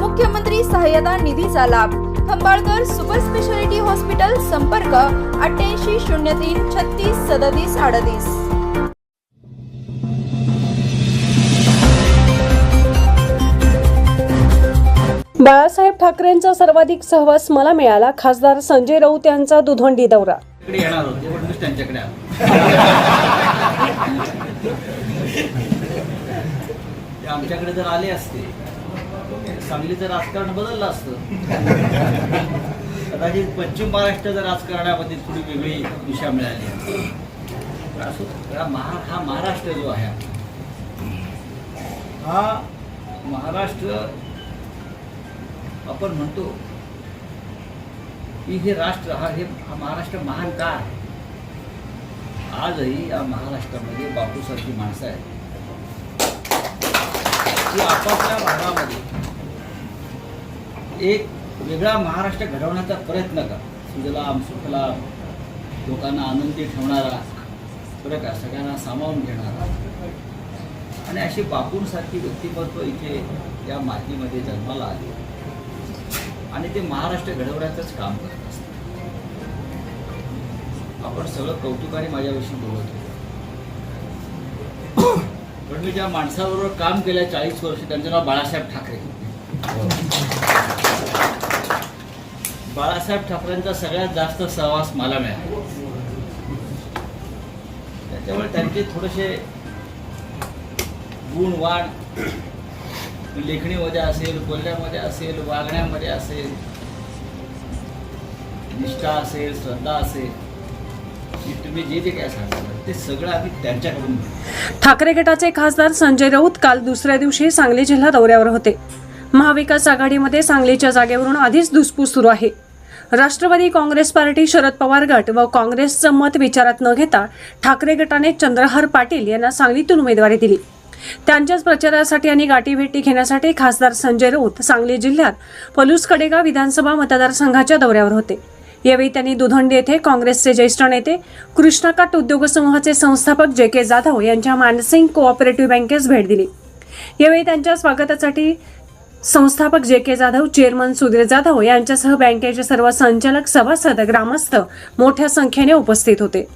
मुख्यमंत्री सहाय्यता निधीचा लाभ. खंबाळकर सुपर स्पेशालिटी हॉस्पिटल संपर्क अठ्ठ्याऐंशी शून्य तीन छत्तीस सदतीस अडतीस. बाळासाहेब ठाकरेंचा सर्वाधिक सहवास मला मिळाला खासदार संजय राऊत यांचा दुधोंडी दौरा. इकडे येणार होते पण मीच त्यांच्याकडे आलो. ते आमच्याकडे जर आले असते सांगलीचं राजकारण बदललं असतं. कदाचित पश्चिम महाराष्ट्राच्या राजकारणामध्ये थोडी वेगळी दिशा मिळाली. असो हा महा हा महाराष्ट्र जो आहे हा महाराष्ट्र आपण म्हणतो की हे राष्ट्र हा हे हा महाराष्ट्र महान का आहे? आजही या महाराष्ट्रामध्ये बापूसारखी माणसं आहेत. की आपापल्या भागामध्ये एक वेगळा महाराष्ट्र घडवण्याचा प्रयत्न कर. सुजलाम सुफलाम लोकांना आनंदी ठेवणारा बरं का सगळ्यांना सामावून घेणारा. आणि अशी बापूंसारखी व्यक्तिमत्व इथे या मातीमध्ये जन्माला आली. आणि ते महाराष्ट्र घडवण्याचंच काम करत असतात. आपण सगळं कौतुकाने माझ्याविषयी बोलत होतो. पण मी ज्या माणसाबरोबर काम केलं चाळीस वर्ष त्यांचं नाव बाळासाहेब ठाकरे. बाळासाहेब ठाकरेंचा सगळ्यात जास्त सहवास मला मिळाला. त्याच्यामुळे त्यांचे थोडेसे गुण वाण लेखणीमध्ये असेल बोलण्यामध्ये असेल वागण्यामध्ये असेल निष्ठा असेल श्रद्धा असेल तुम्ही जे ते सगळं आम्ही त्यांच्याकडून ठाकरे गटाचे खासदार संजय राऊत काल दुसऱ्या दिवशी सांगली जिल्हा दौऱ्यावर होते. महाविकास आघाडीमध्ये सांगलीच्या जागेवरून आधीच धुसफूस सुरू आहे. राष्ट्रवादी काँग्रेस पार्टी शरद पवार गट व काँग्रेसचं मत विचारात न घेता ठाकरे गटाने चंद्रहार पाटील यांना सांगलीतून उमेदवारी दिली. त्यांच्याच प्रचारासाठी आणि गाठीभेटी घेण्यासाठी खासदार संजय राऊत सांगली जिल्ह्यात पलूस कडेगाव विधानसभा मतदारसंघाच्या दौऱ्यावर होते. यावेळी त्यांनी दुधंडी येथे काँग्रेसचे ज्येष्ठ नेते कृष्णाकाट उद्योग समूहाचे संस्थापक जे के जाधव यांच्या मानसिंग कोऑपरेटिव्ह बँकेस भेट दिली. यावेळी त्यांच्या स्वागतासाठी संस्थापक J K Jadhav chairman Sudhir Jadhav यांच्यासह बँकेचे सर्व संचालक सभासद ग्रामस्थ मोठ्या संख्येने उपस्थित होते.